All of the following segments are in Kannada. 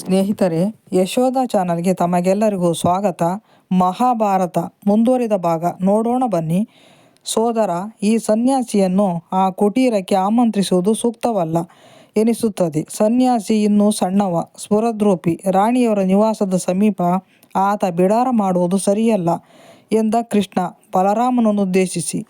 ಸ್ನೇಹಿತರೆ, ಯಶೋಧ ಚಾನಲ್ಗೆ ತಮಗೆಲ್ಲರಿಗೂ ಸ್ವಾಗತ. ಮಹಾಭಾರತ ಮುಂದುವರಿದ ಭಾಗ. ನೋಡೋಣ ಬನ್ನಿ. ಸೋದರ, ಈ ಸನ್ಯಾಸಿಯನ್ನು ಆ ಕುಟೀರಕ್ಕೆ ಆಮಂತ್ರಿಸುವುದು ಸೂಕ್ತವಲ್ಲ ಎನಿಸುತ್ತದೆ. ಸನ್ಯಾಸಿ ಇನ್ನೂ ಸಣ್ಣವ ಸ್ಫುರದ್ರೂಪಿ ರಾಣಿಯವರ ನಿವಾಸದ ಸಮೀಪ ಆತ ಬಿಡಾರ ಮಾಡುವುದು ಸರಿಯಲ್ಲ ಎಂದ ಕೃಷ್ಣ. ಬಲರಾಮನನ್ನುದ್ದೇಶಿಸಿ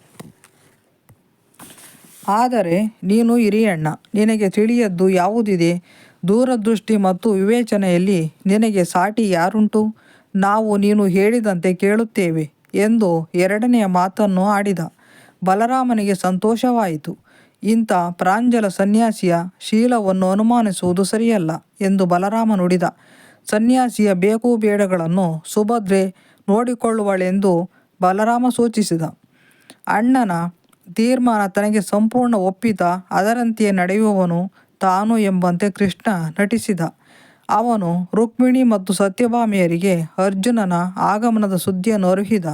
ಆದರೆ, ನೀನು ಹಿರಿಯಣ್ಣ, ನಿನಗೆ ತಿಳಿಯದ್ದು ಯಾವುದಿದೆ? ದೂರದೃಷ್ಟಿ ಮತ್ತು ವಿವೇಚನೆಯಲ್ಲಿ ನಿನಗೆ ಸಾಟಿ ಯಾರುಂಟು? ನಾವು ನೀನು ಹೇಳಿದಂತೆ ಕೇಳುತ್ತೇವೆ ಎಂದು ಎರಡನೆಯ ಮಾತನ್ನು ಆಡಿದ. ಬಲರಾಮನಿಗೆ ಸಂತೋಷವಾಯಿತು. ಇಂಥ ಪ್ರಾಂಜಲ ಸನ್ಯಾಸಿಯ ಶೀಲವನ್ನು ಅನುಮಾನಿಸುವುದು ಸರಿಯಲ್ಲ ಎಂದು ಬಲರಾಮ ನುಡಿದ. ಸನ್ಯಾಸಿಯ ಬೇಕು ಬೇಡಗಳನ್ನು ಸುಭದ್ರೆ ನೋಡಿಕೊಳ್ಳುವಳೆಂದು ಬಲರಾಮ ಸೂಚಿಸಿದ. ಅಣ್ಣನ ತೀರ್ಮಾನ ತನಗೆ ಸಂಪೂರ್ಣ ಒಪ್ಪಿತ ಅದರಂತೆಯೇ ನಡೆಯುವವನು ತಾನು ಎಂಬಂತೆ ಕೃಷ್ಣ ನಟಿಸಿದ. ಅವನು ರುಕ್ಮಿಣಿ ಮತ್ತು ಸತ್ಯಭಾಮಿಯರಿಗೆ ಅರ್ಜುನನ ಆಗಮನದ ಸುದ್ದಿಯನ್ನು ಅರುಹಿದ.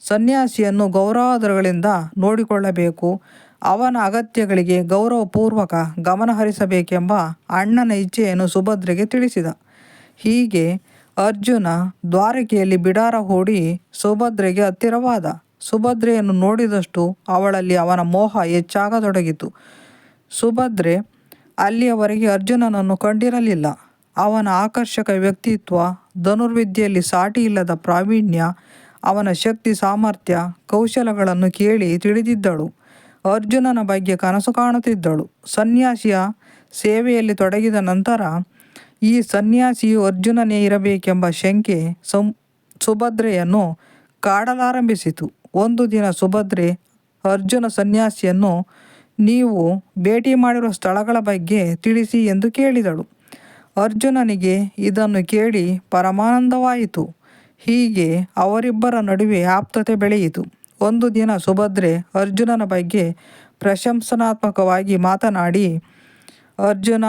ಸನ್ಯಾಸಿಯನ್ನು ಗೌರವಾದರಗಳಿಂದ ನೋಡಿಕೊಳ್ಳಬೇಕು. ಅವನ ಅಗತ್ಯಗಳಿಗೆ ಗೌರವಪೂರ್ವಕ ಗಮನ ಹರಿಸಬೇಕೆಂಬ ಅಣ್ಣನ ಇಚ್ಛೆಯನ್ನು ಸುಭದ್ರೆಗೆ ತಿಳಿಸಿದ. ಹೀಗೆ ಅರ್ಜುನ ದ್ವಾರಕೆಯಲ್ಲಿ ಬಿಡಾರ ಹೂಡಿ ಸುಭದ್ರೆಗೆ ಹತ್ತಿರವಾದ. ಸುಭದ್ರೆಯನ್ನು ನೋಡಿದಷ್ಟು ಅವಳಲ್ಲಿ ಅವನ ಮೋಹ ಹೆಚ್ಚಾಗತೊಡಗಿತು. ಸುಭದ್ರೆ ಅಲ್ಲಿಯವರೆಗೆ ಅರ್ಜುನನನ್ನು ಕಂಡಿರಲಿಲ್ಲ. ಅವನ ಆಕರ್ಷಕ ವ್ಯಕ್ತಿತ್ವ, ಧನುರ್ವಿದ್ಯೆಯಲ್ಲಿ ಸಾಟಿ ಇಲ್ಲದ ಪ್ರಾವೀಣ್ಯ, ಅವನ ಶಕ್ತಿ, ಸಾಮರ್ಥ್ಯ, ಕೌಶಲಗಳನ್ನು ಕೇಳಿ ತಿಳಿದಿದ್ದಳು. ಅರ್ಜುನನ ಬಗ್ಗೆ ಕನಸು ಕಾಣುತ್ತಿದ್ದಳು. ಸನ್ಯಾಸಿಯ ಸೇವೆಯಲ್ಲಿ ತೊಡಗಿದ ನಂತರ ಈ ಸನ್ಯಾಸಿಯು ಅರ್ಜುನನೇ ಇರಬೇಕೆಂಬ ಶಂಕೆ ಸಂ, ಸುಭದ್ರೆಯನ್ನು ಕಾಡಲಾರಂಭಿಸಿತು. ಒಂದು ದಿನ ಸುಭದ್ರೆ ಅರ್ಜುನ ಸನ್ಯಾಸಿಯನ್ನು ನೀವು ಭೇಟಿ ಮಾಡಿರುವ ಸ್ಥಳಗಳ ಬಗ್ಗೆ ತಿಳಿಸಿ ಎಂದು ಕೇಳಿದಳು. ಅರ್ಜುನನಿಗೆ ಇದನ್ನು ಕೇಳಿ ಪರಮಾನಂದವಾಯಿತು. ಹೀಗೆ ಅವರಿಬ್ಬರ ನಡುವೆ ಆಪ್ತತೆ ಬೆಳೆಯಿತು. ಒಂದು ದಿನ ಸುಭದ್ರೆ ಅರ್ಜುನನ ಬಗ್ಗೆ ಪ್ರಶಂಸನಾತ್ಮಕವಾಗಿ ಮಾತನಾಡಿ, ಅರ್ಜುನ,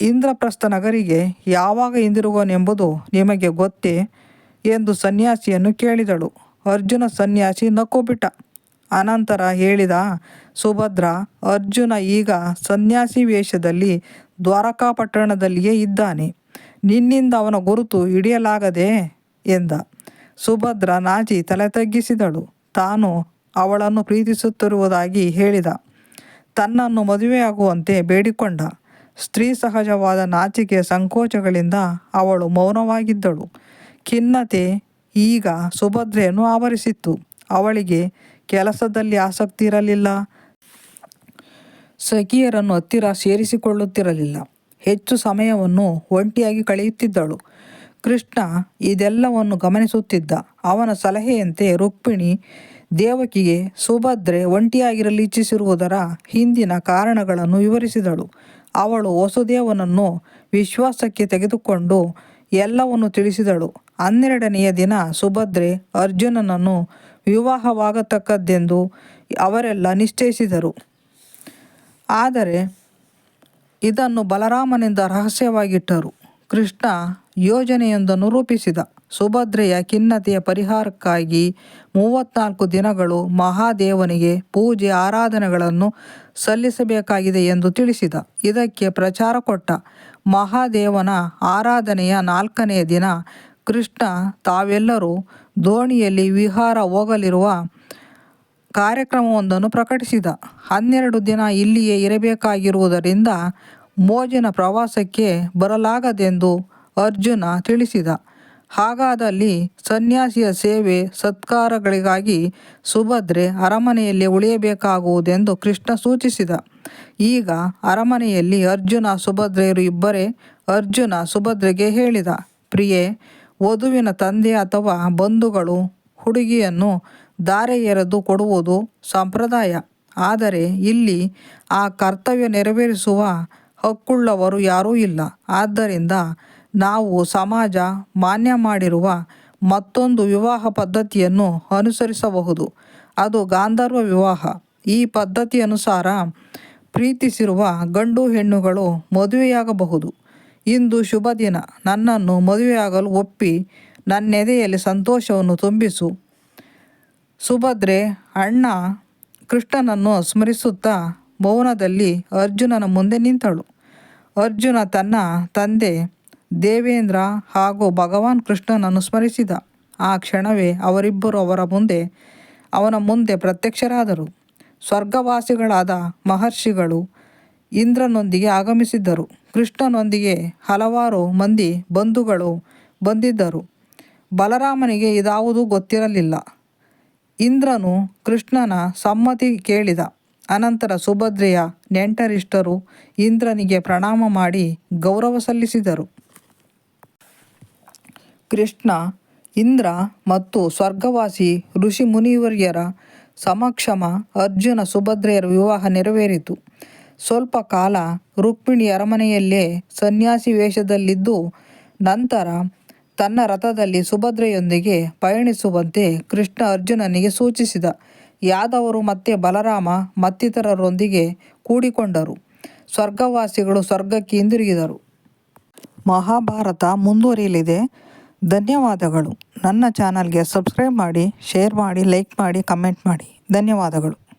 ಇಂದ್ರಪ್ರಸ್ಥ ನಗರಿಗೆ ಯಾವಾಗ ಹಿಂದಿರುಗೋನೆಂಬುದು ನಿಮಗೆ ಗೊತ್ತೇ? ಎಂದು ಸನ್ಯಾಸಿಯನ್ನು ಕೇಳಿದಳು. ಅರ್ಜುನ ಸನ್ಯಾಸಿ ನಕ್ಕು ಅನಂತರ ಹೇಳಿದ ಸುಭದ್ರ, ಅರ್ಜುನ ಈಗ ಸನ್ಯಾಸಿ ವೇಷದಲ್ಲಿ ದ್ವಾರಕಾಪಟ್ಟಣದಲ್ಲಿಯೇ ಇದ್ದಾನೆ. ನಿನ್ನಿಂದ ಅವನ ಗುರುತು ಹಿಡಿಯಲಾಗದೆ ಎಂದ. ಸುಭದ್ರ ನಾಚಿ ತಲೆ ತಗ್ಗಿಸಿದಳು. ತಾನು ಅವಳನ್ನು ಪ್ರೀತಿಸುತ್ತಿರುವುದಾಗಿ ಹೇಳಿದ. ತನ್ನನ್ನು ಮದುವೆಯಾಗುವಂತೆ ಬೇಡಿಕೊಂಡ. ಸ್ತ್ರೀ ಸಹಜವಾದ ನಾಚಿಕೆ ಸಂಕೋಚಗಳಿಂದ ಅವಳು ಮೌನವಾಗಿದ್ದಳು. ಖಿನ್ನತೆ ಈಗ ಸುಭದ್ರೆಯನ್ನು ಆವರಿಸಿತ್ತು. ಅವಳಿಗೆ ಕೆಲಸದಲ್ಲಿ ಆಸಕ್ತಿ ಇರಲಿಲ್ಲ. ಸಖಿಯರನ್ನು ಹತ್ತಿರ ಸೇರಿಸಿಕೊಳ್ಳುತ್ತಿರಲಿಲ್ಲ. ಹೆಚ್ಚು ಸಮಯವನ್ನು ಒಂಟಿಯಾಗಿ ಕಳೆಯುತ್ತಿದ್ದಳು. ಕೃಷ್ಣ ಇದೆಲ್ಲವನ್ನು ಗಮನಿಸುತ್ತಿದ್ದ. ಅವನ ಸಲಹೆಯಂತೆ ರುಕ್ಮಿಣಿ ದೇವಕಿಗೆ ಸುಭದ್ರೆ ಒಂಟಿಯಾಗಿರಲು ಇಚ್ಛಿಸಿರುವುದರ ಹಿಂದಿನ ಕಾರಣಗಳನ್ನು ವಿವರಿಸಿದಳು. ಅವಳು ವಸುದೇವನನ್ನು ವಿಶ್ವಾಸಕ್ಕೆ ತೆಗೆದುಕೊಂಡು ಎಲ್ಲವನ್ನು ತಿಳಿಸಿದಳು. ಹನ್ನೆರಡನೆಯ ದಿನ ಸುಭದ್ರೆ ಅರ್ಜುನನನ್ನು ವಿವಾಹವಾಗತಕ್ಕದ್ದೆಂದು ಅವರೆಲ್ಲ ನಿಶ್ಚಯಿಸಿದರು. ಆದರೆ ಇದನ್ನು ಬಲರಾಮನಿಂದ ರಹಸ್ಯವಾಗಿಟ್ಟರು. ಕೃಷ್ಣ ಯೋಜನೆಯೊಂದನ್ನು ರೂಪಿಸಿದ ಸುಭದ್ರೆಯ ಖಿನ್ನತೆಯ ಪರಿಹಾರಕ್ಕಾಗಿ ಮೂವತ್ನಾಲ್ಕು ದಿನಗಳು ಮಹಾದೇವನಿಗೆ ಪೂಜೆ ಆರಾಧನೆಗಳನ್ನು ಸಲ್ಲಿಸಬೇಕಾಗಿದೆ ಎಂದು ತಿಳಿಸಿದ. ಇದಕ್ಕೆ ಪ್ರಚಾರ ಕೊಟ್ಟ ಮಹಾದೇವನ ಆರಾಧನೆಯ ನಾಲ್ಕನೆಯ ದಿನ ಕೃಷ್ಣ ತಾವೆಲ್ಲರೂ ದೋಣಿಯಲ್ಲಿ ವಿಹಾರ ಹೋಗಲಿರುವ ಕಾರ್ಯಕ್ರಮವೊಂದನ್ನು ಪ್ರಕಟಿಸಿದ. ಹನ್ನೆರಡು ದಿನ ಇಲ್ಲಿಯೇ ಇರಬೇಕಾಗಿರುವುದರಿಂದ ಮೋಜಿನ ಪ್ರವಾಸಕ್ಕೆ ಬರಲಾಗದೆಂದು ಅರ್ಜುನ ತಿಳಿಸಿದ. ಹಾಗಾದಲ್ಲಿ ಸನ್ಯಾಸಿಯ ಸೇವೆ ಸತ್ಕಾರಗಳಿಗಾಗಿ ಸುಭದ್ರೆ ಅರಮನೆಯಲ್ಲಿ ಉಳಿಯಬೇಕಾಗುವುದೆಂದು ಕೃಷ್ಣ ಸೂಚಿಸಿದ. ಈಗ ಅರಮನೆಯಲ್ಲಿ ಅರ್ಜುನ ಸುಭದ್ರೆಯರು ಇಬ್ಬರೇ ಅರ್ಜುನ ಸುಭದ್ರೆಗೆ ಹೇಳಿದ, ಪ್ರಿಯೆ ವಧುವಿನ ತಂದೆ ಅಥವಾ ಬಂಧುಗಳು ಹುಡುಗಿಯನ್ನು ದಾರೆ ಎರೆದು ಕೊಡುವುದು ಸಂಪ್ರದಾಯ. ಆದರೆ ಇಲ್ಲಿ ಆ ಕರ್ತವ್ಯ ನೆರವೇರಿಸುವ ಹಕ್ಕುಳ್ಳವರು ಯಾರೂ ಇಲ್ಲ. ಆದ್ದರಿಂದ ನಾವು ಸಮಾಜ ಮಾನ್ಯ ಮಾಡಿರುವ ಮತ್ತೊಂದು ವಿವಾಹ ಪದ್ಧತಿಯನ್ನು ಅನುಸರಿಸಬಹುದು. ಅದು ಗಾಂಧರ್ವ ವಿವಾಹ. ಈ ಪದ್ಧತಿ ಅನುಸಾರ ಪ್ರೀತಿಸಿರುವ ಗಂಡು ಹೆಣ್ಣುಗಳು ಮದುವೆಯಾಗಬಹುದು. ಇಂದು ಶುಭ ದಿನ. ನನ್ನನ್ನು ಮದುವೆಯಾಗಲು ಒಪ್ಪಿ ನನ್ನೆದೆಯಲ್ಲಿ ಸಂತೋಷವನ್ನು ತುಂಬಿಸು. ಸುಭದ್ರೆ, ಅಣ್ಣ ಕೃಷ್ಣನನ್ನು ಸ್ಮರಿಸುತ್ತಾ ಮೌನದಲ್ಲಿ ಅರ್ಜುನನ ಮುಂದೆ ನಿಂತಳು. ಅರ್ಜುನ ತನ್ನ ತಂದೆ ದೇವೇಂದ್ರ ಹಾಗೂ ಭಗವಾನ್ ಕೃಷ್ಣನನ್ನು ಸ್ಮರಿಸಿದ. ಆ ಕ್ಷಣವೇ ಅವರಿಬ್ಬರು ಅವರ ಮುಂದೆ, ಅವನ ಮುಂದೆ ಪ್ರತ್ಯಕ್ಷರಾದರು. ಸ್ವರ್ಗವಾಸಿಗಳಾದ ಮಹರ್ಷಿಗಳು ಇಂದ್ರನೊಂದಿಗೆ ಆಗಮಿಸಿದ್ದರು. ಕೃಷ್ಣನೊಂದಿಗೆ ಹಲವಾರು ಮಂದಿ ಬಂಧುಗಳು ಬಂದಿದ್ದರು. ಬಲರಾಮನಿಗೆ ಇದಾವುದೂ ಗೊತ್ತಿರಲಿಲ್ಲ. ಇಂದ್ರನು ಕೃಷ್ಣನ ಸಮ್ಮತಿ ಕೇಳಿದ. ಅನಂತರ ಸುಭದ್ರೆಯ ನೆಂಟರಿಷ್ಟರು ಇಂದ್ರನಿಗೆ ಪ್ರಣಾಮ ಮಾಡಿ ಗೌರವ ಸಲ್ಲಿಸಿದರು. ಕೃಷ್ಣ, ಇಂದ್ರ ಮತ್ತು ಸ್ವರ್ಗವಾಸಿ ಋಷಿ ಮುನಿವರ್ಯರ ಸಮಕ್ಷಮ ಅರ್ಜುನ ಸುಭದ್ರೆಯರ ವಿವಾಹ ನೆರವೇರಿತು. ಸ್ವಲ್ಪ ಕಾಲ ರುಕ್ಮಿಣಿ ಅರಮನೆಯಲ್ಲೇ ಸನ್ಯಾಸಿ ವೇಷದಲ್ಲಿದ್ದು ನಂತರ ತನ್ನ ರಥದಲ್ಲಿ ಸುಭದ್ರೆಯೊಂದಿಗೆ ಪಯಣಿಸುವಂತೆ ಕೃಷ್ಣ ಅರ್ಜುನನಿಗೆ ಸೂಚಿಸಿದ. ಯಾದವರು ಮತ್ತೆ ಬಲರಾಮ ಮತ್ತಿತರರೊಂದಿಗೆ ಕೂಡಿಕೊಂಡರು. ಸ್ವರ್ಗವಾಸಿಗಳು ಸ್ವರ್ಗಕ್ಕೆ ಹಿಂದಿರುಗಿದರು. ಮಹಾಭಾರತ ಮುಂದುವರಿಯಲಿದೆ. ಧನ್ಯವಾದಗಳು. ನನ್ನ ಚಾನಲ್ಗೆ ಸಬ್ಸ್ಕ್ರೈಬ್ ಮಾಡಿ, ಶೇರ್ ಮಾಡಿ, ಲೈಕ್ ಮಾಡಿ, ಕಮೆಂಟ್ ಮಾಡಿ. ಧನ್ಯವಾದಗಳು.